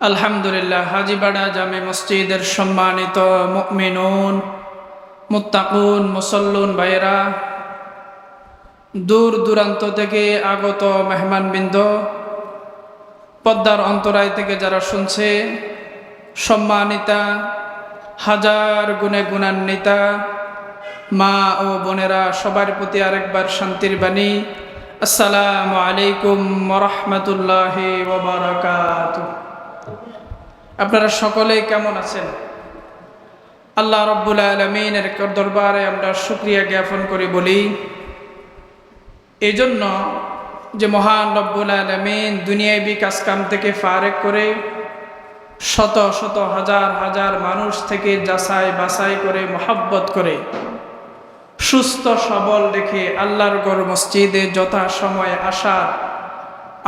আলহামদুলিল্লাহ হাজিবাড়া জামে মসজিদের সম্মানিত মুমিনুন, মুত্তাকুন, মুসল্লুন ভাইয়েরা, দূর দূরান্ত থেকে আগত মেহমানবৃন্দ, পদ্মার অন্তরায় থেকে যারা শুনছে, সম্মানিতা, হাজার গুণে গুণান্বিতা, মা ও বোনেরা, সবার প্রতি আরেকবার শান্তির বাণী। আসসালামু আলাইকুম রহমতুল্লাহ ওবরাকাতুহ আপনারা সকলে কেমন আছেন? আল্লাহ রব্বুল আলমিনের দরবারে আমরা শুক্রিয়া জ্ঞাপন করে, বলি এই জন্য যে মহান রব্বুল আলমিন দুনিয়াবি কাজকাম থেকে ফারেক করে শত শত, হাজার হাজার মানুষ থেকে যাচাই, বাছাই করে, মহাব্বত করে সুস্থ, সবল রেখে আল্লাহর গড় মসজিদে যথা সময় আসার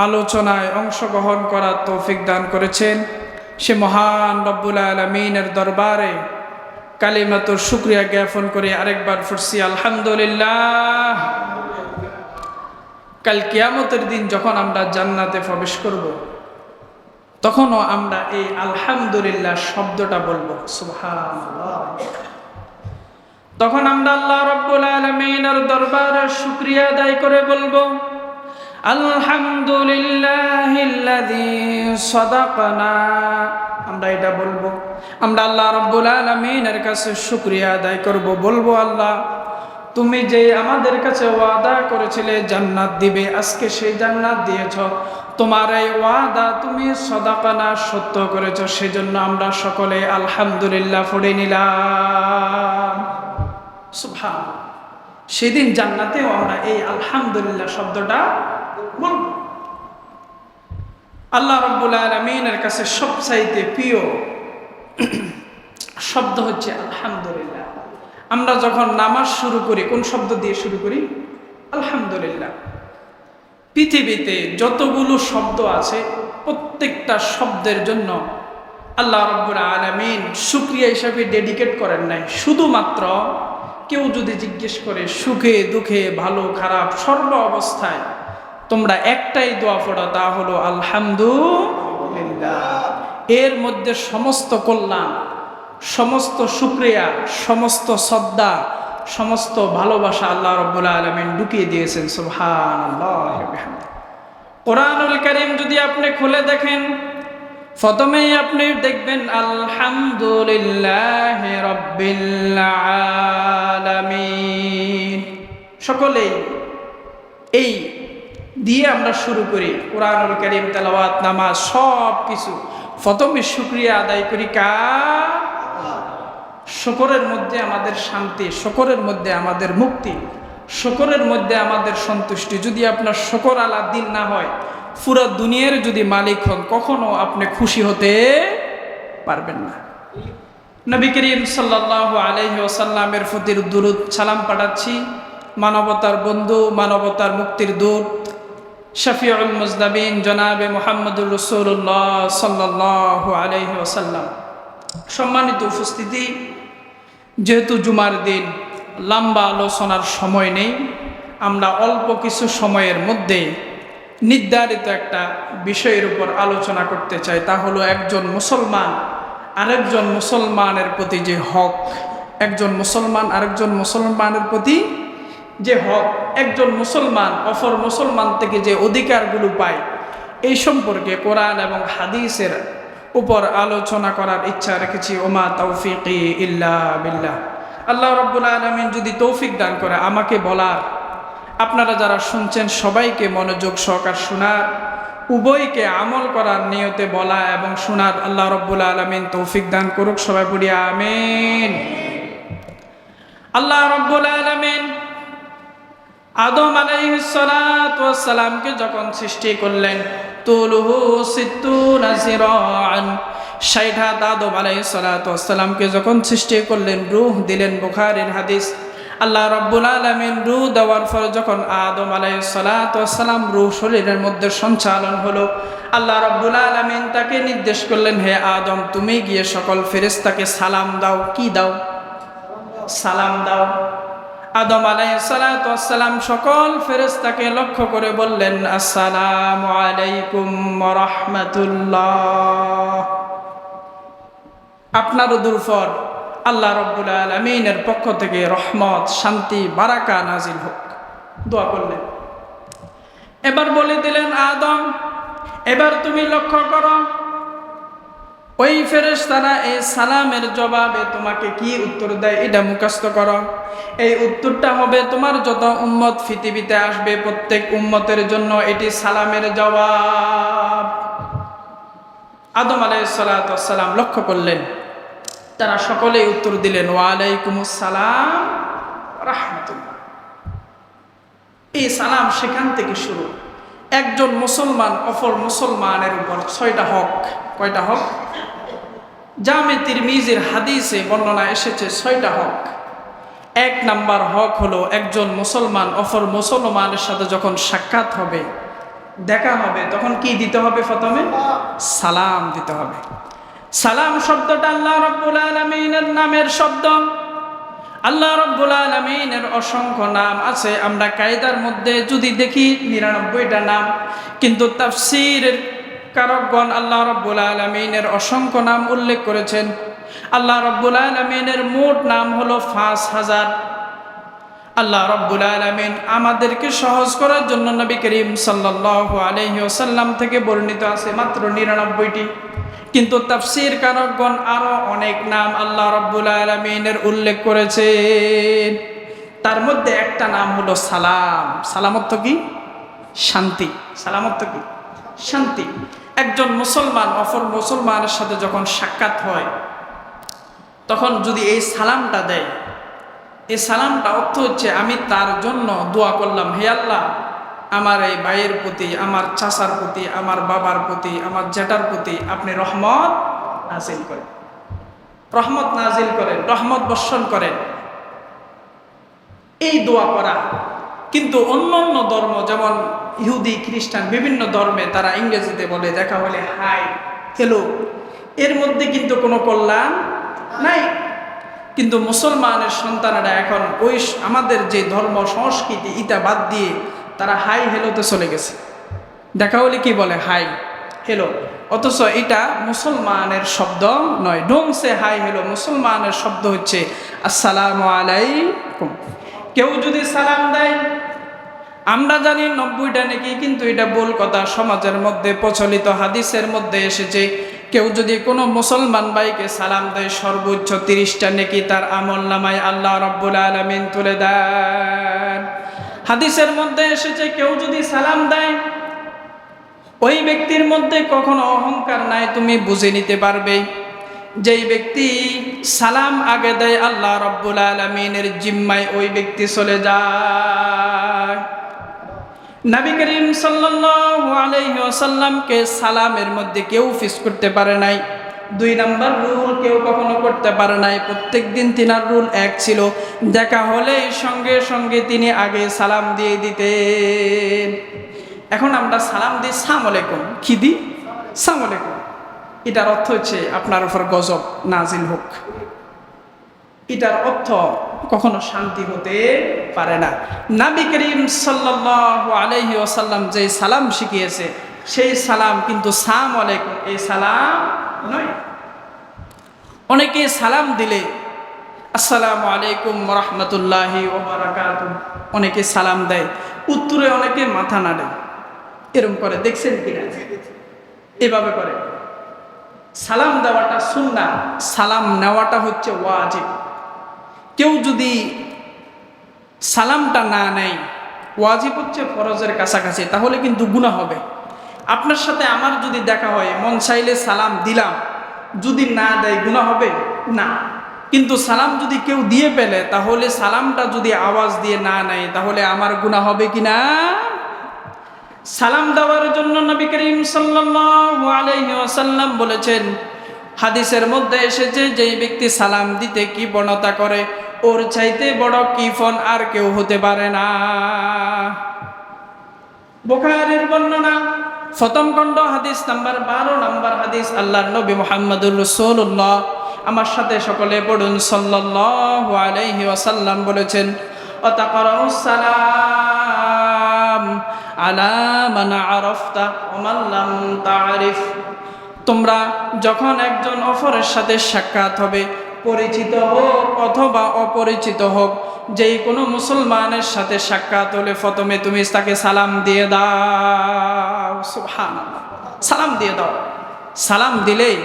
আলোচনায় অংশগ্রহণ করার তৌফিক দান করেছেন। সে মহান রব্বুল আলমিনের দরবারে কালিমাতুর শুক্রিয়া জ্ঞাপন করে আরেকবার ফুটছি আলহামদুলিল্লাহ। কাল কিয়ামতের দিন যখন আমরা জান্নাতে প্রবেশ করব, তখনও আমরা এই আলহামদুলিল্লাহ শব্দটা বলব। সুবহানাল্লাহ। তখন আমরা আল্লাহ রব্বুল আলমিনের দরবারে শুক্রিয়া আদায় করে বলব আমরা এটা বলব। আমরা আল্লাহ রব্বুল আলমিনের কাছে শুক্রিয়া আদায় করব। বলব আল্লাহ, তুমি যে আমাদের কাছে ওয়াদা করেছিলে জান্নাত দিবে, আজকে সেই জান্নাত দিয়েছ। তোমার এই ওয়াদা তুমি সদাকানা সত্য করেছ, সেজন্য আমরা সকলে আলহামদুলিল্লাহ পড়ে নিলাম। সুভান সেদিন জান্নাতেও আমরা এই আলহামদুলিল্লাহ শব্দটা আল্লাহ রব্বুল আলমিনের কাছে সবচাইতে প্রিয় শব্দ হচ্ছে আলহামদুলিল্লাহ। আমরা যখন নামাজ শুরু করি, কোন শব্দ দিয়ে শুরু করি? আলহামদুলিল্লাহ। পৃথিবীতে যতগুলো শব্দ আছে, প্রত্যেকটা শব্দের জন্য আল্লাহ রব্বুল আলমিন সুক্রিয়া হিসাবে ডেডিকেট করেন নাই। শুধুমাত্র কেউ যদি জিজ্ঞেস করে, সুখে, দুঃখে, ভালো, খারাপ, সর্ব অবস্থায় তোমরা একটাই দোয়া পড়া, তা হলো আলহামদুলিল্লাহ। এর মধ্যে সমস্ত কল্যাণ, সমস্ত সুক্রিয়া সমস্ত শ্রদ্ধা সমস্ত ভালোবাসা আল্লাহ রব্বুল্লা আলমিন ঢুকিয়ে দিয়েছেন সুহান কোরআনুল করিম যদি আপনি খুলে দেখেন, প্রথমেই আপনি দেখবেন, আলহামদুলিল্লাহ রব্বিল সকলেই এই দিয়ে আমরা শুরু করি। কোরআনুল করিম, তেলাওয়াত, নামাজ, সব কিছু। প্রথমে শুক্রিয়া আদায় করি কা? শকরের মধ্যে আমাদের শান্তি, শকরের মধ্যে আমাদের মুক্তি, শকরের মধ্যে আমাদের সন্তুষ্টি। যদি আপনার শকর আলা দিন না হয়, পুরো দুনিয়ার যদি মালিক হন, কখনো আপনি খুশি হতে পারবেন না। নবী করিম সাল্লাহ আলহি ওসাল্লামের ফতির দুরুদ সালাম পাঠাচ্ছি। মানবতার বন্ধু, মানবতার মুক্তির দূত শফিউল মুজদাবিন জনাবে মোহাম্মদুর রসুল্লাহ সাল্লাহ আলহি ওসাল্লাম সম্মানিত উপস্থিতি, যেহেতু জুমার দিন, লম্বা আলোচনার সময় নেই, আমরা অল্প কিছু সময়ের মধ্যে নির্ধারিত একটা বিষয়ের উপর আলোচনা করতে চাই। তা হলো একজন মুসলমান, আরেকজন মুসলমানের প্রতি যে হক, একজন মুসলমান, আরেকজন মুসলমানের প্রতি যে হক একজন মুসলমান অফর মুসলমান থেকে যে অধিকারগুলো পায়, এই সম্পর্কে কোরআন এবং হাদিসের উপর আলোচনা করার ইচ্ছা রেখেছি। ওমা তৌফিকি ইল্লা বিল্লাহ। আল্লাহ রব্বুল আলমিন যদি তৌফিক দান করে আমাকে বলার, আপনারা যারা শুনছেন সবাইকে মনোযোগ সহকার শোনার, উভয়কে আমল করার নিয়তে বলা এবং শোনার আল্লাহ রব্বুল আলমিন তৌফিক দান করুক সবাই পড়ি আমিন। আল্লাহ রব্বুল আলমিন আদম আলাইসালামকে যখন সৃষ্টি করলেন, তুলহু নাজিরান ষাট হাত আদম আলাইসালামকে যখন সৃষ্টি করলেন, রুহ দিলেন বুখারির হাদিস। আল্লাহ রব্বুল আলমিন রু দেওয়ার পর যখন আদম আলাইসালাম রু শরীরের মধ্যে সঞ্চালন হলো, আল্লাহ রব্বুল আলমিন তাকে নির্দেশ করলেন, হে আদম, তুমি গিয়ে সকল ফেরেস্তাকে সালাম দাও। কি দাও? সালাম দাও। আদম আলাই আলাইসালাম সকল ফেরেস্তাকে লক্ষ্য করে বললেন, আসসালাম আলাইকুম রহমতুল্লাহ। আপনার দুরফর আল্লাহ রব্বুল আলমিনের পক্ষ থেকে রহমত, শান্তি, বারাকা নাজিল হোক। দোয়া করলেন। এবার বলে দিলেন, আদম, এবার তুমি লক্ষ্য করো ওই ফেরেশ তারা এই সালামের জবাবে তোমাকে কি উত্তর দেয়? এটা মুখস্থ করো। এই উত্তরটা হবে, তোমার যত উম্মত পৃথিবীতে আসবে, প্রত্যেক উম্মতের জন্য এটি সালামের জবাব। আদম আলাইসালাম লক্ষ্য করলেন। তারা সকলেই উত্তর দিলেন ওয়ালাইকুম সালাম রাহমাতুল্লাহ। এই সালাম সেখান থেকে শুরু। একজন মুসলমান অপর মুসলমানের উপর, ছয়টা হক, কয়টা হক? জামে তিরমিজির হাদিসে বর্ণনা এসেছে ছয়টা হক। এক নাম্বার হক হলো একজন মুসলমান অপর মুসলমানের সাথে যখন সাক্ষাৎ হবে, দেখা হবে, তখন কি দিতে হবে প্রথমে? সালাম দিতে হবে। সালাম শব্দটা আল্লাহ রব্বুল আলমিনের নামের শব্দ। আল্লাহ রব্বুল আলমিনের অসংখ্য নাম আছে। আমরা কায়দার মধ্যে যদি দেখি, নিরানব্বইটা নাম। কিন্তু তাফসিরের কারকগণ আল্লাহ রব্বুল আলমিনের অসংখ্য নাম উল্লেখ করেছেন। আল্লাহ রব্বুল আলমিনের মোট নাম হলো পাঁচ হাজার। আল্লাহ রব্বুল আলমিন আমাদেরকে সহজ করার জন্য নবী করিম সাল্লাহ আলহি ওসাল্লাম থেকে বর্ণিত আছে মাত্র নিরানব্বইটি। কিন্তু তাফসির কারকগণ আরও অনেক নাম আল্লাহ রব্বুল আলমিনের উল্লেখ করেছেন। তার মধ্যে একটা নাম হলো সালাম। সালামত্ব কি? শান্তি। সালামত্ব কি? শান্তি। একজন মুসলমান, অপর মুসলমানের সাথে যখন সাক্ষাৎ হয়, তখন যদি এই সালামটা দেয়, এই সালামটা অর্থ হচ্ছে আমি তার জন্য দোয়া করলাম, হে আল্লাহ, আমার এই ভাইয়ের প্রতি, আমার চাচার প্রতি, আমার বাবার প্রতি, আমার জেটার প্রতি আপনি রহমত নাজিল করেন। রহমত নাজিল করেন, রহমত বর্ষণ করেন। এই দোয়া করা। কিন্তু অন্য অন্য ধর্ম যেমন ইহুদি, খ্রিস্টান বিভিন্ন ধর্মে তারা ইংরেজিতে বলে, দেখা হলে, হাই হ্যালো এর মধ্যে কিন্তু কোনো কল্যাণ নাই। কিন্তু মুসলমানের সন্তানেরা এখন ওই আমাদের যে ধর্ম, সংস্কৃতি, ইটা বাদ দিয়ে তারা হাই হেলোতে চলে গেছে। দেখা হলে কি বলে, হাই হেলো অথচ এটা মুসলমানের শব্দ নয়। ডোমসে হাই হেলো মুসলমানের শব্দ হচ্ছে, আসসালামু আলাইকুম কেউ যদি সালাম দেয় আমরা জানি নব্বইটা নাকি, কিন্তু এটা ভুল কথা। সমাজের মধ্যে, প্রচলিত হাদিসের মধ্যে এসেছে, কেউ যদি কোনো মুসলমান ভাইকে সালাম দেয়, সর্বোচ্চ তিরিশটা নাকি তার আমল নামায় আল্লাহ রব্বুল আলমিন তুলে দেন। হাদিসের মধ্যে এসেছে, কেউ যদি সালাম দেয়, ওই ব্যক্তির মধ্যে কখনো অহংকার নাই, তুমি বুঝে নিতে পারবে। যেই ব্যক্তি সালাম আগে দেয়, আল্লাহ রব্বুল আলমিনের জিম্মায় ওই ব্যক্তি চলে যায়। নবী করিম সাল্লাসাল্লামকে সালামের মধ্যে কেউ ফিস করতে পারে নাই। দুই নাম্বার রুল কেউ কখনো করতে পারে নাই। প্রত্যেক দিন তিনার রুল এক ছিল, দেখা হলে সঙ্গে সঙ্গে তিনি আগে সালাম দিয়ে দিতেন। এখন আমরা সালাম দিই সাম আলাইকুম। কি দিই? সাম আলাইকুম। এটার অর্থ হচ্ছে আপনার উপর গজব নাজিল হোক। এটার অর্থ কখনো শান্তি হতে পারে না। নাবি করিম সাল্লাহ আলহি ওসাল্লাম যে সালাম শিখিয়েছে, সেই সালাম কিন্তু সাম আলাইকুম, এই সালাম নয়। অনেকে সালাম দিলে, আসসালামু আলাইকুম রহমতুল্লাহি ওবরাকাত অনেকে সালাম দেয়, উত্তরে অনেকে মাথা নাড়ে। এরম করে, দেখছেন কিনা এভাবে করে। সালাম দেওয়াটা সুন্না সালাম নেওয়াটা হচ্ছে ওয়াজিব। কেউ যদি সালামটা না নেয়, ওয়াজিব হচ্ছে ফরজের কাছাকাছি, তাহলে কিন্তু গুণা হবে। আপনার সাথে আমার যদি দেখা হয়, মন চাইলে সালাম দিলাম, যদি না দেয় গুণা হবে? না। কিন্তু সালাম যদি কেউ দিয়ে পেলে তাহলে সালামটা যদি আওয়াজ দিয়ে না নেয়, তাহলে আমার গুণা হবে কি না? সালাম দেওয়ার জন্য নবী করিম ওয়াসাল্লাম বলেছেন হাদিসের মধ্যে এসেছে, যেই ব্যক্তি সালাম দিতে কি বনতা করে, ওর চাইতে বড় কি ফোন আর কেউ হতে পারে না। বোখারের বর্ণনা সতম খণ্ড হাদিস নাম্বার বারো নাম্বার হাদিস আল্লাহ নবী মোহাম্মদুর রসুল্লাহ আমার সাথে সকলে পড়ুন সাল্লাহ আলাইহি ওয়াসাল্লাম বলেছেন সালাম আলা মানা আরফতা ওমাল্লাম তারিফ। তোমরা যখন একজন অপরের সাথে সাক্ষাৎ হবে, পরিচিত হোক অথবা অপরিচিত হোক, যেই কোনো মুসলমানের সাথে সাক্ষাৎ হলে প্রথমে তুমি তাকে সালাম দিয়ে দাও। সুবহানাল্লাহ। সালাম দিয়ে দাও। সালাম দিলেই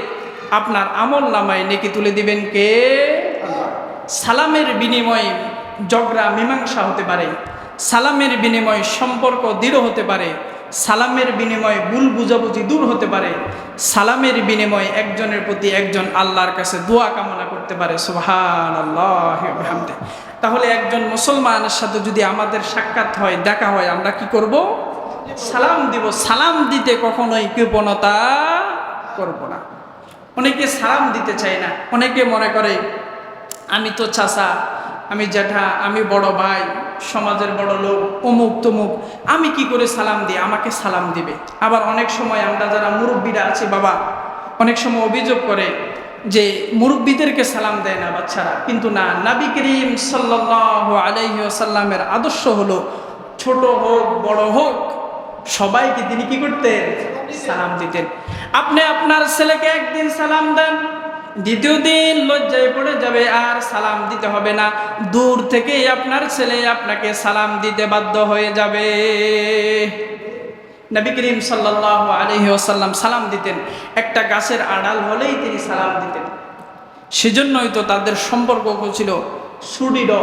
আপনার আমল নামায় নেকি তুলে দিবেন কে? সালামের বিনিময়ে ঝগড়া, মীমাংসা হতে পারে। সালামের বিনিময়ে সম্পর্ক দৃঢ় হতে পারে। সালামের বিনিময়ে ভুল বুঝাবুঝি দূর হতে পারে। সালামের বিনিময়ে একজনের প্রতি একজন আল্লাহর কাছে দোয়া কামনা করতে পারে। সুহান আল্লাহ তাহলে একজন মুসলমানের সাথে যদি আমাদের সাক্ষাৎ হয়, দেখা হয়, আমরা কি করব? সালাম দিব। সালাম দিতে কখনোই কৃপণতা করব না। অনেকে সালাম দিতে চায় না। অনেকে মনে করে, আমি তো চাচা আমি জ্যাঠা আমি বড় ভাই, সমাজের বড় লোক, অমুক তমুক। আমি কি করে সালাম দিই? আমাকে সালাম দিবে। আবার অনেক সময় আমরা যারা মুরব্বীরা আছি, বাবা, অনেক সময় অভিযোগ করে যে মুরব্বীদেরকে সালাম দেয় না বাচ্চারা। কিন্তু না, নাবি করিম সাল্লাহ আলাইহি আসাল্লামের আদর্শ হলো ছোট হোক, বড় হোক, সবাইকে তিনি কি করতেন? সালাম দিতেন। আপনি আপনার ছেলেকে একদিন সালাম দেন। দ্বিতীয় দিন লজ্জায় পড়ে যাবে, আর সালাম দিতে হবে না। দূর থেকেই আপনার ছেলে আপনাকে সালাম দিতে বাধ্য হয়ে যাবে। নবী করিম সাল্লাহ আলহি আসাল্লাম সালাম দিতেন। একটা গাছের আড়াল হলেই তিনি সালাম দিতেন। সেজন্যই তো তাদের সম্পর্ক ছিল সুদৃঢ়,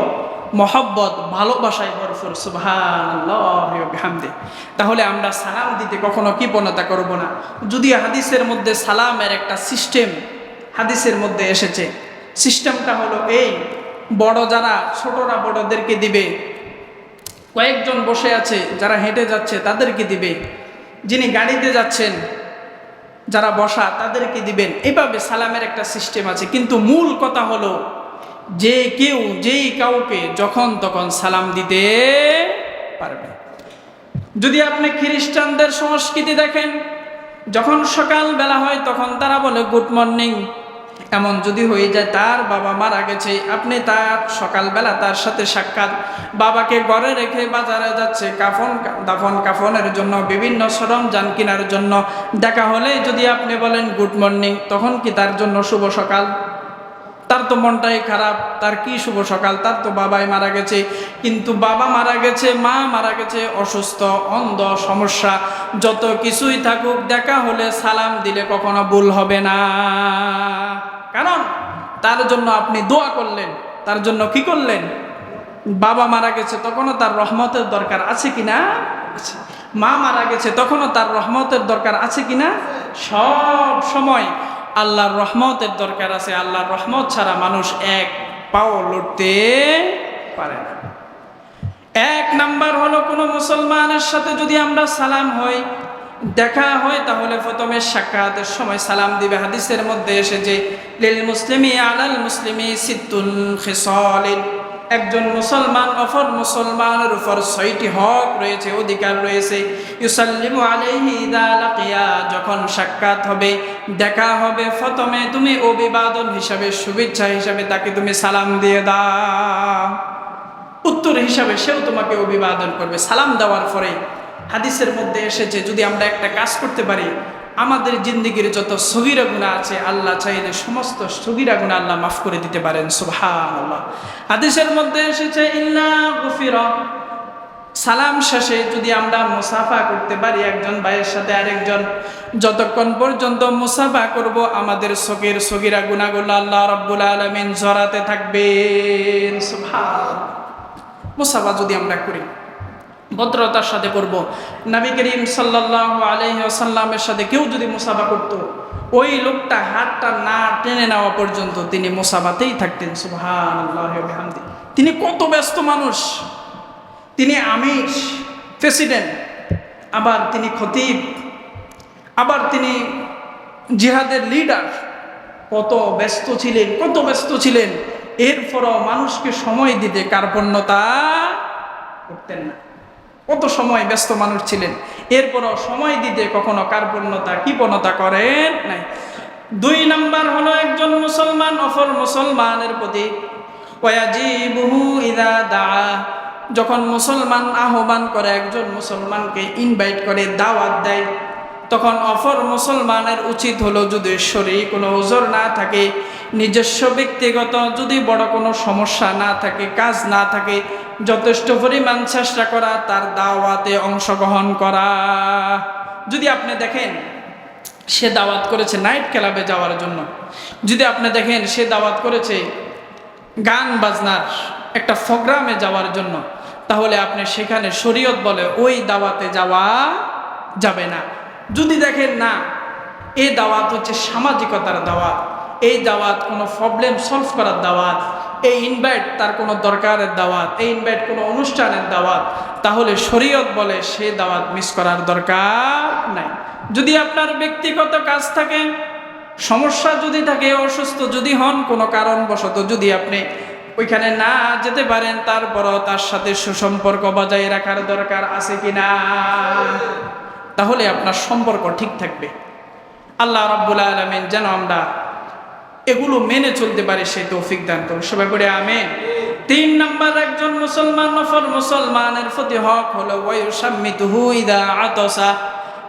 মহব্বত, ভালোবাসায় ভরপুর। সুবহানাল্লাহি তাহলে আমরা সালাম দিতে কখনো কৃপণতা করব না। যদি হাদিসের মধ্যে সালামের একটা সিস্টেম হাদিসের মধ্যে এসেছে, সিস্টেমটা হলো এই, বড় যারা ছোটরা বড়দেরকে দিবে, কয়েকজন বসে আছে, যারা হেঁটে যাচ্ছে তাদেরকে দিবে, যিনি গাড়িতে যাচ্ছেন, যারা বসা তাদেরকে দিবেন, এভাবে সালামের একটা সিস্টেম আছে। কিন্তু মূল কথা হলো, যে কেউ, যেই কাউকে যখন তখন সালাম দিতে পারবে। যদি আপনি খ্রিস্টানদের সংস্কৃতি দেখেন, যখন সকাল বেলা হয় তখন তারা বলে, গুড মর্নিং। এমন যদি হয়ে যায়, তার বাবা মারা গেছে। আপনি তার সকালবেলা তার সাথে সাক্ষাৎ। বাবাকে ঘরে রেখে বাজারে যাচ্ছে। কাফন, দাফন কাফনের জন্য, বিভিন্ন সরঞ্জাম কেনার জন্য। দেখা হলে যদি আপনি বলেন, গুড মর্নিং। তখন কি তার জন্য শুভ সকাল? তার তো মনটাই খারাপ। তার কি শুভ সকাল? তার তো বাবাই মারা গেছে। কিন্তু বাবা মারা গেছে, মা মারা গেছে। অসুস্থ, অন্ধ, সমস্যা। যত কিছুই থাকুক, দেখা হলে সালাম দিলে কখনো ভুল হবে না। কারণ তার জন্য আপনি দোয়া করলেন, তার জন্য কি করলেন? বাবা মারা গেছে, তখনও তার রহমতের দরকার আছে কি না। মা মারা গেছে, তখনও তার রহমতের দরকার আছে কি না সব সময় আল্লাহর রহমতের দরকার আছে। আল্লাহর রহমত ছাড়া মানুষ এক পাও লড়তে পারে না। এক নাম্বার হলো কোনো মুসলমানের সাথে যদি আমরা সালাম হই দেখা হয়, তাহলে প্রথমে সাক্ষাতের সময় সালাম দিবে। হাদিসের মধ্যে এসেছে লিল মুসলিমি আলাল মুসলিমি সিদ্দুল খিসালিন। একজন মুসলমান অফর মুসলমানের উপর ছয়টি হক রয়েছে, অধিকার রয়েছে। ইউসাল্লিমু ইদা যখন সাক্ষাৎ হবে, দেখা হবে, প্রথমে তুমি অভিবাদন হিসাবে, শুভেচ্ছা হিসাবে তাকে তুমি সালাম দিয়ে দাও। উত্তর হিসাবে সেও তোমাকে অভিবাদন করবে। সালাম দেওয়ার পরে হাদিসের মধ্যে এসেছে, যদি আমরা একটা কাজ করতে পারি, আমাদের জিন্দিগির যত সগিরা গুণা আছে, আল্লাহ চাইলে সমস্ত সগিরা গুণা আল্লাহ মাফ করে দিতে পারেন আল্লাহ হাদিসের মধ্যে এসেছে, ইল্লা গুফিরা। সালাম শেষে যদি আমরা মুসাফা করতে পারি, একজন ভাইয়ের সাথে আরেকজন, যতক্ষণ পর্যন্ত মুসাফা করব, আমাদের সগির সগিরা গুণাগুলো আল্লাহ রব্বুল আলমিন জড়াতে থাকবেন মুসাফা যদি আমরা করি ভদ্রতার সাথে করব নবী করিম সাল্লাহ আলহিসাল্লামের সাথে কেউ যদি মুসাফা করতো, ওই লোকটা হাতটা না টেনে নেওয়া পর্যন্ত তিনি মুসাফাতেই থাকতেন আল্লাহামদি তিনি কত ব্যস্ত মানুষ। তিনি আমিষ প্রেসিডেন্ট, আবার তিনি খতিব, আবার তিনি জিহাদের লিডার। কত ব্যস্ত ছিলেন, কত ব্যস্ত ছিলেন। এরপরও মানুষকে সময় দিতে কার্পণ্যতা করতেন না। কত সময় ব্যস্ত মানুষ ছিলেন? এরপরও সময় দিতে কখনো কার্পণ্যতা কৃপণতা করেন? নাই। দুই নাম্বার হলো একজন মুসলমান অফর মুসলমানের প্রতি। যখন মুসলমান আহ্বান করে, একজন মুসলমানকে ইনভাইট করে, দাওয়াত দেয় তখন অফর মুসলমানের উচিত হলো যদি শরীর কোনো ওজোর না থাকে, নিজস্ব ব্যক্তিগত যদি বড় কোনো সমস্যা না থাকে, কাজ না থাকে, যথেষ্ট পরিমাণ চেষ্টা করা, তার দাওয়াতে অংশগ্রহণ করা। যদি আপনি দেখেন, সে দাওয়াত করেছে নাইট ক্লাবে যাওয়ার জন্য। যদি আপনি দেখেন, সে দাওয়াত করেছে গান বাজনার একটা প্রোগ্রামে যাওয়ার জন্য, তাহলে আপনি সেখানে শরীয়ত বলে ওই দাওয়াতে যাওয়া যাবে না। যদি দেখেন না এই দাওয়াত হচ্ছে সামাজিকতার দাওয়াত, এই দাওয়াত কোনো প্রবলেম সলভ করার দাওয়াত, এই ইনভাইট তার কোনো দরকারের দাওয়াত, এই ইনভাইট কোনো অনুষ্ঠানের দাওয়াত, তাহলে শরীয়ত বলে সে দাওয়াত মিস করার দরকার নাই। যদি আপনার ব্যক্তিগত কাজ থাকে, সমস্যা যদি থাকে, অসুস্থ যদি হন, কোনো কারণবশত যদি আপনি ওইখানে না যেতে পারেন, তারপরও তার সাথে সুসম্পর্ক বজায় রাখার দরকার আছে কি না তাহলে আপনার সম্পর্ক ঠিক থাকবে। আল্লাহ রব্বুল আলমিন যেন আমরা এগুলো মেনে চলতে পারি, সেই তৌফিক দান করুন। সবাই করে আমেন। তিন নাম্বার, একজন মুসলমান নফর মুসলমানের প্রতি হক হলো আতসা।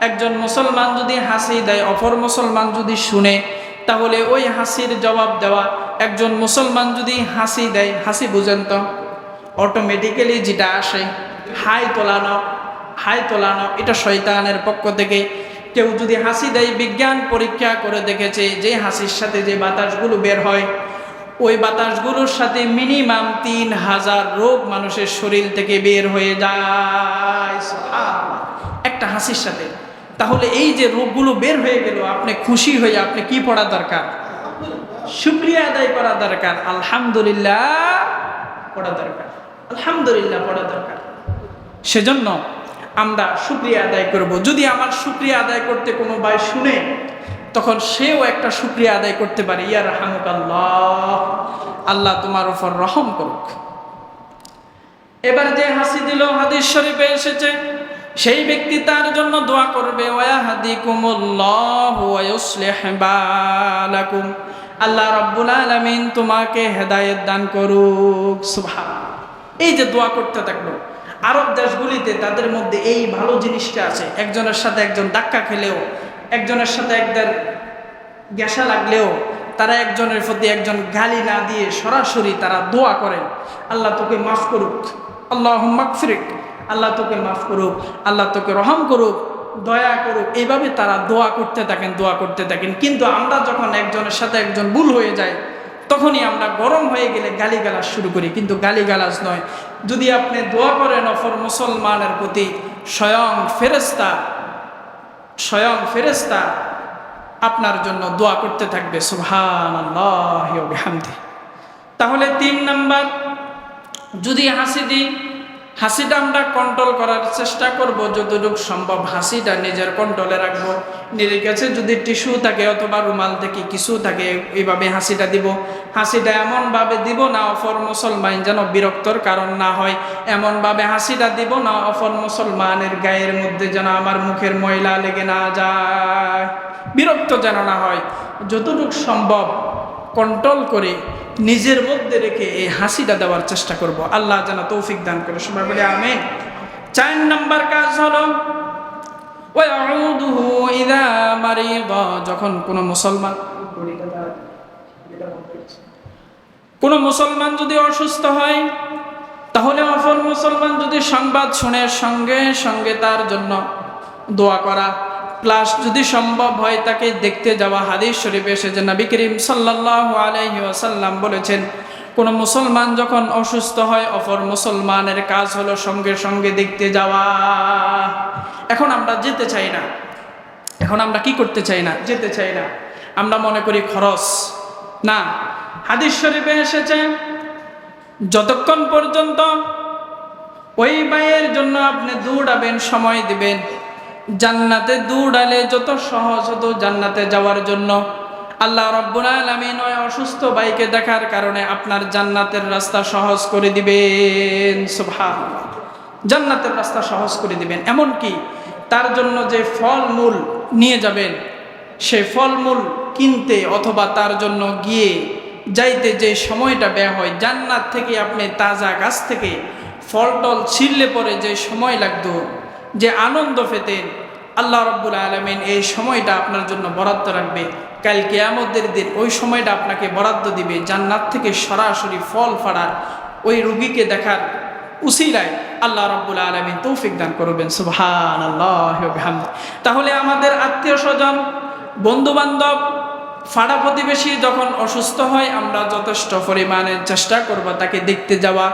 একজন মুসলমান যদি হাসি দেয়, অপর মুসলমান যদি শুনে, তাহলে ওই হাসির জবাব দেওয়া। একজন মুসলমান যদি হাসি দেয়, হাসি বুঝেন তো অটোমেটিক্যালি যেটা আসে, হাই তোলানো হাই তোলানো, এটা শয়তানের পক্ষ থেকে। কেউ যদি হাসি দেয়, বিজ্ঞান পরীক্ষা করে দেখেছে, যে হাসির সাথে যে বাতাসগুলো বের হয়, ওই বাতাসগুলোর সাথে মিনিমাম তিন হাজার রোগ মানুষের শরীর থেকে বের হয়ে যায়। একটা হাসির সাথে। তাহলে এই যে রোগগুলো বের হয়ে গেল, আপনি খুশি হয়ে আপনি কি পড়া দরকার? শুক্রিয়া আদায় করা দরকার। আলহামদুলিল্লাহ পড়া দরকার। আলহামদুলিল্লাহ পড়া দরকার। সেজন্য আমরা শুক্রিয়া আদায় করব। যদি আমার শুক্রিয়া আদায় করতে কোনো ভাই শুনে, তখন সেও একটা শুক্রিয়া আদায় করতে পারে ইয়ার হামুক আল্লাহ আল্লাহ তোমার উপর রহম করুক। এবার যে হাসি দিল, হাদিস শরীফে এসেছে, সেই ব্যক্তি তার জন্য দোয়া করবে আল্লাহ রাব্বুল আলামিন তোমাকে হেদায়েত দান করুক। সুবহান এই যে দোয়া করতে থাকল আরব দেশগুলিতে তাদের মধ্যে এই ভালো জিনিসটা আছে। একজনের সাথে একজন ধাক্কা খেলেও, একজনের সাথে একদের গ্যাসা লাগলেও, তারা একজনের প্রতি একজন গালি না দিয়ে সরাসরি তারা দোয়া করেন, আল্লাহ তোকে মাফ করুক আল্লাহ মাকফিরিক আল্লাহ তোকে মাফ করুক, আল্লাহ তোকে রহম করুক, দয়া করুক। এইভাবে তারা দোয়া করতে থাকেন, দোয়া করতে থাকেন। কিন্তু আমরা যখন একজনের সাথে একজন ভুল হয়ে যায়, তখনই আমরা গরম হয়ে গেলে গালিগালাজ শুরু করি। কিন্তু গালিগালাজ নয় যদি আপনি দোয়া করেন অফর মুসলমানের প্রতি, স্বয়ং ফেরেস্তা স্বয়ং ফেরেস্তা আপনার জন্য দোয়া করতে থাকবে সুহান তাহলে তিন নাম্বার, যদি হাসি দিই হাসিটা আমরা কন্ট্রোল করার চেষ্টা করব, যতটুকু সম্ভব হাসিটা নিজের কন্ট্রোলে রাখব। নিজের কাছে যদি টিস্যু থাকে অথবা রুমাল থেকে কিছু থাকে, এইভাবে হাসিটা দিব। হাসিটা এমনভাবে দিব না অফর মুসলমান যেন বিরক্তর কারণ না হয়। এমনভাবে হাসিটা দিব না অফর মুসলমানের গায়ের মধ্যে যেন আমার মুখের ময়লা লেগে না যায়। বিরক্ত যেন না হয়। যতটুকু সম্ভব কন্ট্রোল করে নিজের মধ্যে রেখে এই হাসিটা দেওয়ার চেষ্টা করব। আল্লাহ যেন তৌফিক দান করে। সবাই বলে আমেন। চার নাম্বার কাজ হলো যখন কোনো মুসলমান কোনো মুসলমান যদি অসুস্থ হয়, তাহলে অপর মুসলমান যদি সংবাদ শুনে, সঙ্গে সঙ্গে তার জন্য দোয়া করা। প্লাস যদি সম্ভব হয় তাকে দেখতে যাওয়া হাদিস শরীফ এসেছে নবী করিম সাল্লাহ আলহি ওয়াসাল্লাম বলেছেন, কোনো মুসলমান যখন অসুস্থ হয়, অপর মুসলমানের কাজ হলো সঙ্গে সঙ্গে দেখতে যাওয়া। এখন আমরা যেতে চাই না। এখন আমরা কি করতে চাই না? যেতে চাই না। আমরা মনে করি খরচ। না, হাদিস শরীফে এসেছে, যতক্ষণ পর্যন্ত ওই বাইয়ের জন্য আপনি দৌড়াবেন, সময় দিবেন জান্নাতে দৌড়ালে যত সহজ হতো জান্নাতে যাওয়ার জন্য। আল্লাহ রব্বুল আলমিন ওই অসুস্থ বাইকে দেখার কারণে আপনার জান্নাতের রাস্তা সহজ করে দিবেন। সুভাষ জান্নাতের রাস্তা সহজ করে দিবেন। এমনকি তার জন্য যে ফলমূল নিয়ে যাবেন সেই ফলমূল কিনতে অথবা তার জন্য গিয়ে যাইতে যে সময়টা ব্যয় হয়, জান্নাত থেকে আপনি তাজা গাছ থেকে ফল টল ছিঁড়লে পরে যে সময় লাগতো যে আনন্দ পেতেন আল্লাহ রব্বুল আলমিন এই সময়টা আপনার জন্য বরাদ্দ রাখবে। কাল কেয়ামতের দিন ওই সময়টা আপনাকে বরাদ্দ দিবে, জান্নাত থেকে সরাসরি ফল ফাড়ার ওই রুগীকে দেখার উসিলায় আল্লাহ রব্বুল আলমিন তৌফিক দান করবেন। সুবহান আল্লাহ তাহলে আমাদের আত্মীয় স্বজন বন্ধু বান্ধব ফাড়া প্রতিবেশী যখন অসুস্থ হয়, আমরা যথেষ্ট পরিমাণে চেষ্টা করব তাকে দেখতে যাওয়া।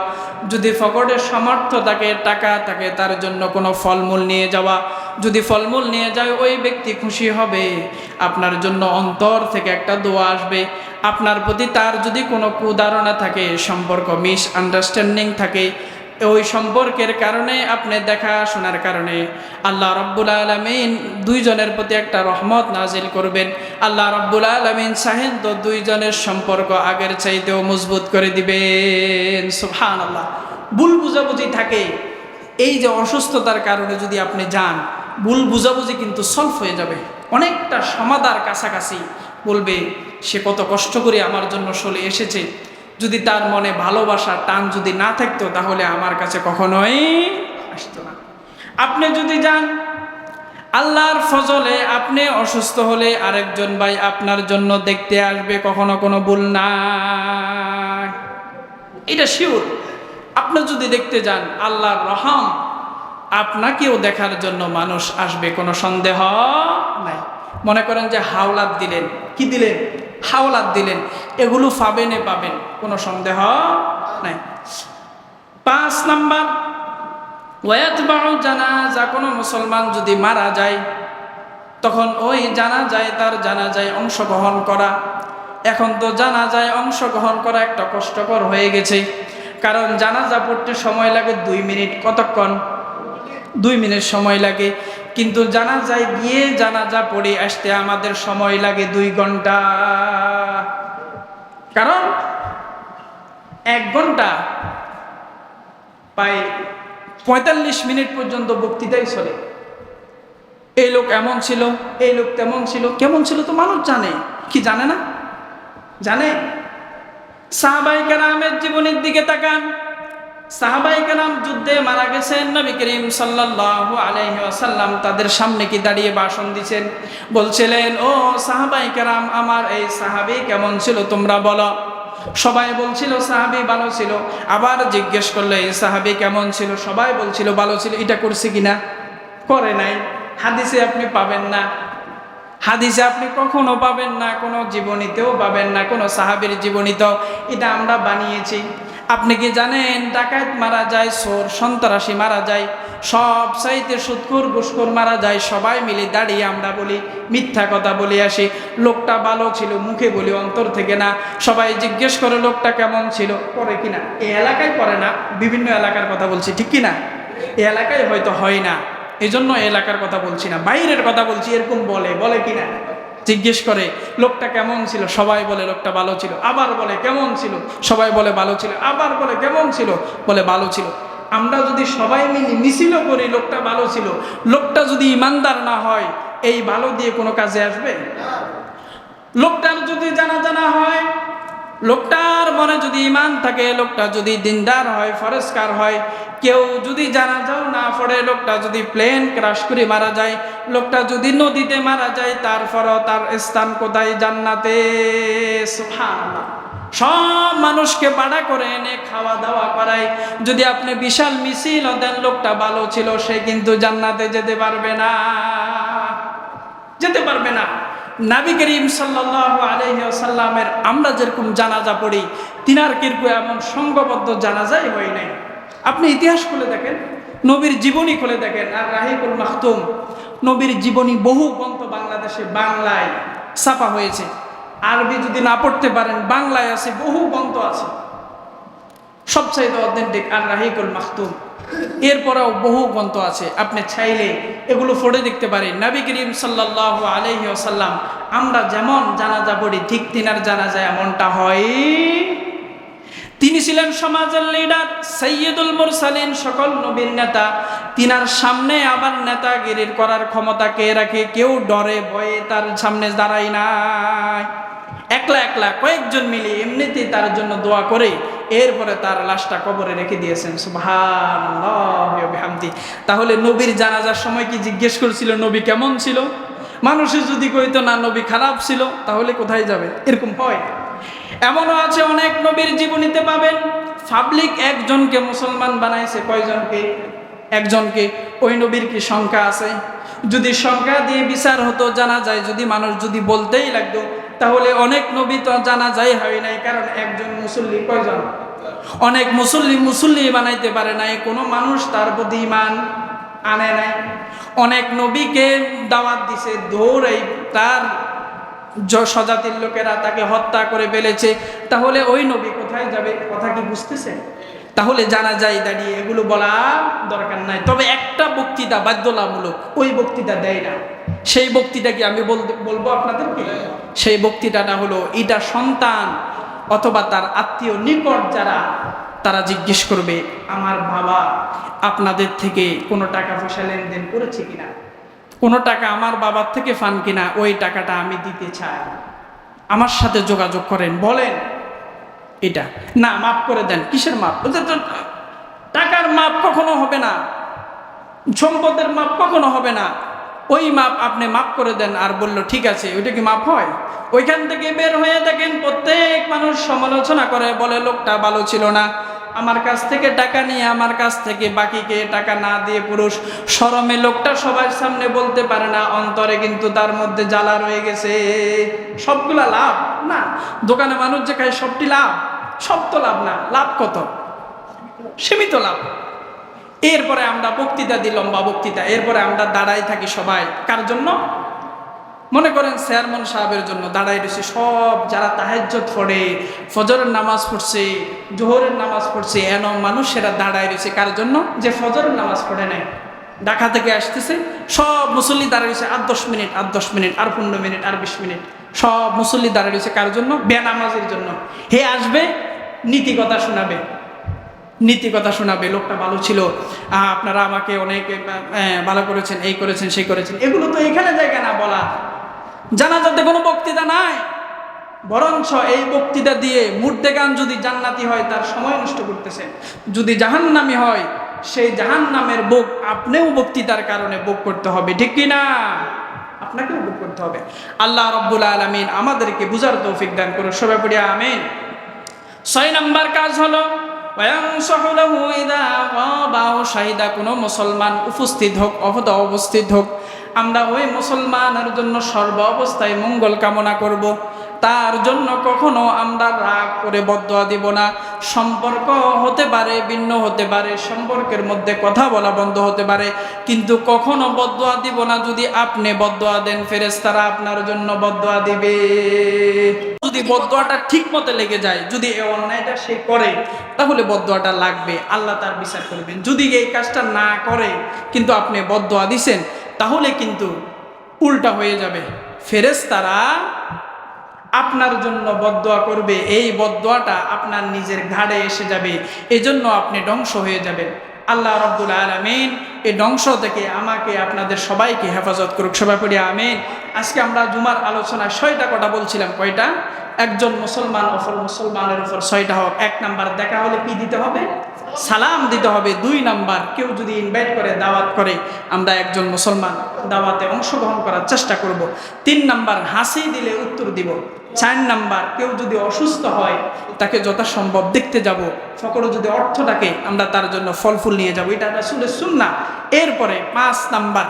যদি ফকটের সামর্থ্য তাকে টাকা থাকে, তার জন্য কোনো ফলমূল নিয়ে যাওয়া। যদি ফলমূল নিয়ে যায়, ওই ব্যক্তি খুশি হবে। আপনার জন্য অন্তর থেকে একটা দোয়া আসবে। আপনার প্রতি তার যদি কোনো কুদারণা থাকে, সম্পর্ক, মিস আন্ডারস্ট্যান্ডিং থাকে ওই সম্পর্কের কারণে, আপনি দেখা শোনার কারণে। আল্লাহ রব্বুল আলমিন দুইজনের প্রতি একটা রহমত নাজিল করবেন। আল্লাহ রব্বুল আলমিন সাহেন তো দুইজনের সম্পর্ক আগের চাইতেও মজবুত করে দিবেন। সুহান আল্লাহ ভুল বুঝাবুঝি থাকে। এই যে অসুস্থতার কারণে যদি আপনি যান, ভুল বুঝাবুঝি কিন্তু সলভ হয়ে যাবে। অনেকটা সমাধার কাছাকাছি বলবে, সে কত কষ্ট করে আমার জন্য চলে এসেছে। যদি তার মনে ভালোবাসা, টান যদি না থাকতো, তাহলে আমার কাছে কখনোই আসতো না। আপনি যদি যান, আল্লাহর ফজলে আপনি অসুস্থ হলে আরেকজন ভাই আপনার জন্য দেখতে আসবে, কখনো কোনো ভুল না এটা শিওর। আপনি যদি দেখতে যান, আল্লাহর রহম আপনাকেও দেখার জন্য মানুষ আসবে, কোনো সন্দেহ নাই। মনে করেন যে হাওলাত দিলেন। কি দিলেন? হাওলাত দিলেন, এগুলো পাবেনে পাবেন, কোনো সন্দেহ নাই। পাঁচ নাম্বার ওয়াত বাউ জানাজা, কোনো মুসলমান যদি মারা যায়, তখন ওই জানা যায় তার জানা যায় অংশগ্রহণ করা। এখন তো জানা যায় অংশগ্রহণ করা একটা কষ্টকর হয়ে গেছে, কারণ জানাজা পড়তে সময় লাগে দুই মিনিট, কতক্ষণ? দুই মিনিট সময় লাগে। কিন্তু জানাজায় গিয়ে জানাজা পড়ে আসতে আমাদের সময় লাগে দুই ঘণ্টা। কারণ এক ঘণ্টা প্রায় পঁয়তাল্লিশ মিনিট পর্যন্ত বক্তৃতাই চলে। এই লোক এমন ছিল, এই লোক তেমন ছিল, কেমন ছিল তো মানুষ জানে। কি জানে না? জানে? সাহাবাই কারামের জীবনের দিকে তাকান। সাহাবাই কালাম যুদ্ধে মারা গেছেন, নবী করিম সাল্লাল্লাহু আলাইহি ওয়াসাল্লাম তাদের সামনে কি দাঁড়িয়ে ভাষণ দিছেন বলছিলেন, ও সাহাবাই কালাম আমার এই সাহাবি কেমন ছিল তোমরা বলো? সবাই বলছিল, সাহাবি ভালো ছিল। আবার জিজ্ঞেস করলে, এই সাহাবি কেমন ছিল? সবাই বলছিল, ভালো ছিল। এটা করছে কিনা? করে নাই। হাদিসে আপনি পাবেন না। হাদিসে আপনি কখনো পাবেন না, কোনো জীবনীতেও পাবেন না, কোনো সাহাবির জীবনীতেও। এটা আমরা বানিয়েছি। আপনি কি জানেন, ডাকাত মারা যায় সোর সন্ত্রাসী মারা যায়, সব সাইতে সুৎকুর গুসকুর মারা যায়, সবাই মিলে দাঁড়িয়ে আমরা বলি, মিথ্যা কথা বলে আসি। লোকটা ভালো ছিল, মুখে বলি, অন্তর থেকে না। সবাই জিজ্ঞেস করে, লোকটা কেমন ছিল? পরে কিনা? এই এলাকায় পড়ে না, বিভিন্ন এলাকার কথা বলছি, ঠিক কিনা? এই এলাকায় হয়তো হয় না। এই জন্য এলাকার কথা বলছি না, বাইরের কথা বলছি, এরকম বলে বলে কিনা? জিজ্ঞেস করে, লোকটা কেমন ছিল? সবাই বলে, লোকটা ভালো ছিল। আবার বলে, কেমন ছিল? সবাই বলে, ভালো ছিল। আবার বলে, কেমন ছিল? বলে, ভালো ছিল। আমরা যদি সবাই মিলে মিছিল করি, লোকটা ভালো ছিল। লোকটা যদি ইমানদার না হয়, এই ভালো দিয়ে কোনো কাজে আসবে? লোকটার যদি জানা জানা হয় লোকটার মনে যদি ইমান থাকে, লোকটা যদি দিনদার হয় ফরেস্কার হয়, কেউ যদি জানা যাও না পড়ে, লোকটা যদি প্লেন ক্রাশ করে মারা যায়, লোকটা যদি নদীতে মারা যায়, তারপরও তার স্থান কোথায়? জান্নাতে। সব মানুষকে বাড়া করে এনে খাওয়া দাওয়া করায়। যদি আপনি বিশাল মিছিল দেন, লোকটা ভালো ছিল, সে কিন্তু জান্নাতে যেতে পারবে না। যেতে পারবে না। নাবি করিম সাল্লাহ আলহিসাল্লামের আমরা যেরকম জানাজা পড়ি, তিনার কিরকু এমন সঙ্গবদ্ধ জানাজাই হয় নাই। আপনি ইতিহাস খুলে দেখেন, নবীর জীবনী খুলে দেখেন, আর রাহিকুল মাহতুম নবীর জীবনী বহু গ্রন্থ বাংলাদেশে বাংলায় ছাপা হয়েছে। আরবি যদি না পড়তে পারেন, বাংলায় আছে, বহু গ্রন্থ আছে। সবচাইতে অথেন্টিক আর রাহিকুল মাহতুম এরপরেও বহু গ্রন্থ আছে। আপনি চাইলে এগুলো পড়ে দেখতে পারেন। নবী করিম সাল্লাহ আলহি আসাল্লাম আমরা যেমন জানাজা পড়ি, ঠিক তিনার জানাজা এমনটা হয়। তিনি ছিলেন সমাজের লিডার সৈয়দুল মুরসালিন, সকল নবীর নেতা। তিনার সামনে আবার নেতাগিরির করার ক্ষমতা কে রাখে? কেউ ডরে, ভয়ে তার সামনে দাঁড়ায় নাই। একলা একলা কয়েকজন মিলে এমনিতেই তার জন্য দোয়া করে, এরপরে তার লাশটা কবরে রেখে দিয়েছেন। সুবহানাল্লাহি তাহলে নবীর জানাজার সময় কি জিজ্ঞেস করছিল, নবী কেমন ছিল? মানুষে যদি কইতো, না, নবী খারাপ ছিল, তাহলে কোথায় যাবে? এরকম হয়। এমনও আছে অনেক নবীর জীবনীতে পাবেন। পাবলিক একজনকে মুসলমান বানাইছে কয়জনকে? একজনকে। ওই নবীর কি সংখ্যা আছে? যদি সংখ্যা দিয়ে বিচার হতো, জানা যায় যদি মানুষ যদি বলতেই লাগতো তাহলে অনেক নবী তো জানা যায় হয় নাই, কারণ একজন মুসল্লি কয়জন? অনেক মুসল্লি মুসল্লি বানাইতে পারে নাই, কোনো মানুষ তার প্রতি ইমান আনে নাই। অনেক নবীকে দাওয়াত দিছে, দৌড়াই তার স্বজাতির লোকেরা তাকে হত্যা করে ফেলেছে। তাহলে ওই নবী কোথায় যাবে? কথা কি বুঝতেছে তাহলে জানা যায় দাঁড়িয়ে, এগুলো বলা দরকার নাই। তবে একটা বক্তৃতা বাধ্যতামূলক, ওই বক্তৃতা দেয় না। সেই বক্তৃতা কি আমি বলব আপনাদেরকে? সেই বক্তৃতাটা হলো, এটা সন্তান অথবা তার আত্মীয় নিকট যারা, তারা জিজ্ঞেস করবে, আমার বাবা আপনাদের থেকে কোনো টাকা পয়সা লেনদেন করেছে কিনা? কোনো টাকা আমার বাবার থেকে ফান কিনা? ওই টাকাটা আমি দিতে চাই। আমার সাথে যোগাযোগ করেন, বলেন এটা। না মাপ করে দেন, কিসের মাপ? টাকার মাপ কখনো হবে না, সম্পদের মাপ কখনো হবে না। ওই মাপ আপনি মাপ করে দেন আর বলল, ঠিক আছে, ওইটা কি মাপ হয়? ওইখান থেকে বের হয়ে দেখেন প্রত্যেক মানুষ সমালোচনা করে, বলে, লোকটা ভালো ছিল না। আমার কাছ থেকে টাকা নিয়ে, আমার কাছ থেকে বাকিকে টাকা না দিয়ে পুরুষ সরমে লোকটা সবার সামনে বলতে পারে না, অন্তরে কিন্তু তার মধ্যে জ্বালা রয়ে গেছে। সবগুলা লাভ? না। দোকানে মানুষ যে খায়, সবটি লাভ? সব তো লাভ না। লাভ কত? সীমিত লাভ। এরপরে আমরা বক্তৃতা দিই, লম্বা বক্তৃতা। এরপরে আমরা দাঁড়াই থাকি সবাই। কার জন্য? মনে করেন চেয়ারম্যান সাহেবের জন্য দাঁড়াই রয়েছে সব যারা তাহাজ্জত পড়ে, ফজরের নামাজ পড়ছে, জোহরের নামাজ পড়ছে, এন মানুষেরা দাঁড়াই রয়েছে। কার জন্য? যে ফজরের নামাজ পড়ে নাই। ঢাকা থেকে আসতেছে, সব মুসল্লি দাঁড়ায় রয়েছে আর দশ মিনিট আর দশ মিনিট, আর পনেরো মিনিট, আর বিশ মিনিট। সব মুসল্লি দাঁড়ায় রয়েছে কার জন্য? বেনামাজের জন্য। হে আসবে, নীতি কথা শোনাবে। নীতি কথা শোনাবে, লোকটা ভালো ছিল। আপনারা আমাকে অনেক ভালো করেছেন, এই করেছেন, সেই করেছেন। এগুলো তো এখানে জায়গা না বলা। জানা যাতে কোনো বক্তৃতা নাই। বরঞ্চ এই বক্তৃতা দিয়ে মুর্দে গান যদি জান্নাতি হয়, তার সময় নষ্ট করতেছে। যদি জাহান্নামি হয়, সেই জাহান্নামের বুক আপনিও বক্তৃতার কারণে বুক করতে হবে, ঠিক কি না আপনাকেও বুক করতে হবে। আল্লাহ রব্বুল আলমিন আমাদেরকে বুঝার তৌফিক দান করুন। সবাই পড়িয়া আমিন। ছয় নাম্বার কাজ হলো কোনো মুসলমান উপস্থিত হোক অবস্থিত হোক আমরা ওই মুসলমানের জন্য সর্ব অবস্থায় মঙ্গল কামনা করব। তার জন্য কখনো আমরা রাগ করে বদয়া দিব না। সম্পর্ক হতে পারে, ভিন্ন হতে পারে, সম্পর্কের মধ্যে কথা বলা বন্ধ হতে পারে। কিন্তু কখনো বদয়া দিব না যদি আপনি বদয়া দেন, ফেরেশতারা আপনার জন্য বদয়া দিবে। যদি বদয়াটা ঠিক মতো লেগে যায়, যদি এই অন্যায়টা সে করে, তাহলে বদয়াটা লাগবে। আল্লাহ তার বিচার করবেন। যদি এই কাজটা না করে, কিন্তু আপনি বদয়া দিছেন তাহলে কিন্তু উল্টা হয়ে যাবে। ফেরেশতারা আপনার জন্য বদোয়া করবে। এই বদোয়াটা আপনার নিজের ঘাড়ে এসে যাবে। এজন্য আপনি ধ্বংস হয়ে যাবেন। আল্লাহ রব্দুল আলমিন এই ধ্বংস থেকে আমাকে, আপনাদের সবাইকে হেফাজত করুক। সবাই পড়ি, আমিন। আজকে আমরা জুমার আলোচনায় ছয়টা কথা বলছিলাম। কয়টা? একজন মুসলমান অফর মুসলমানের উপর ছয়টা হোক। এক নাম্বার, দেখা হলে কি দিতে হবে? সালাম দিতে হবে দুই নাম্বার। কেউ যদি ইনভাইট করে, দাওয়াত করে, আমরা একজন মুসলমান, দাওয়াতে অংশগ্রহণ করার চেষ্টা করব। তিন নাম্বার, হাসি দিলে উত্তর দিব। চার নাম্বার, কেউ যদি অসুস্থ হয়, তাকে যথাসম্ভব দেখতে যাব। সকলে যদি অর্থ থাকে, আমরা তার জন্য ফল ফুল নিয়ে যাব। এটা আসলে শুননা এরপরে পাঁচ নাম্বার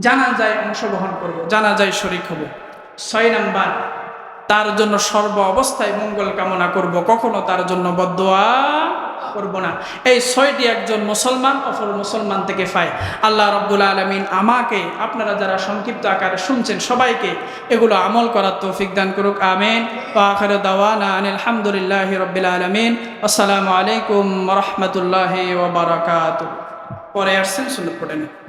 জানা যায় অংশগ্রহণ করব জানা যায় শরিক হব। ছয় নাম্বার তার জন্য সর্ব অবস্থায় মঙ্গল কামনা করব। কখনো তার জন্য বদোয়া করব না। এই ছয়টি একজন মুসলমান, অপর মুসলমান থেকে পায়। আল্লাহ রব্বুল আলমিন আমাকে, আপনারা যারা সংক্ষিপ্ত আকারে শুনছেন সবাইকে এগুলো আমল করার তৌফিক দান করুক। আমিন। দাওয়ানা আলহামদুলিল্লাহ রবিল আলমিন। আসসালামু আলাইকুম রহমতুল্লাহ ওবরাকাত পরে আসছেন সুন্দর পড়েন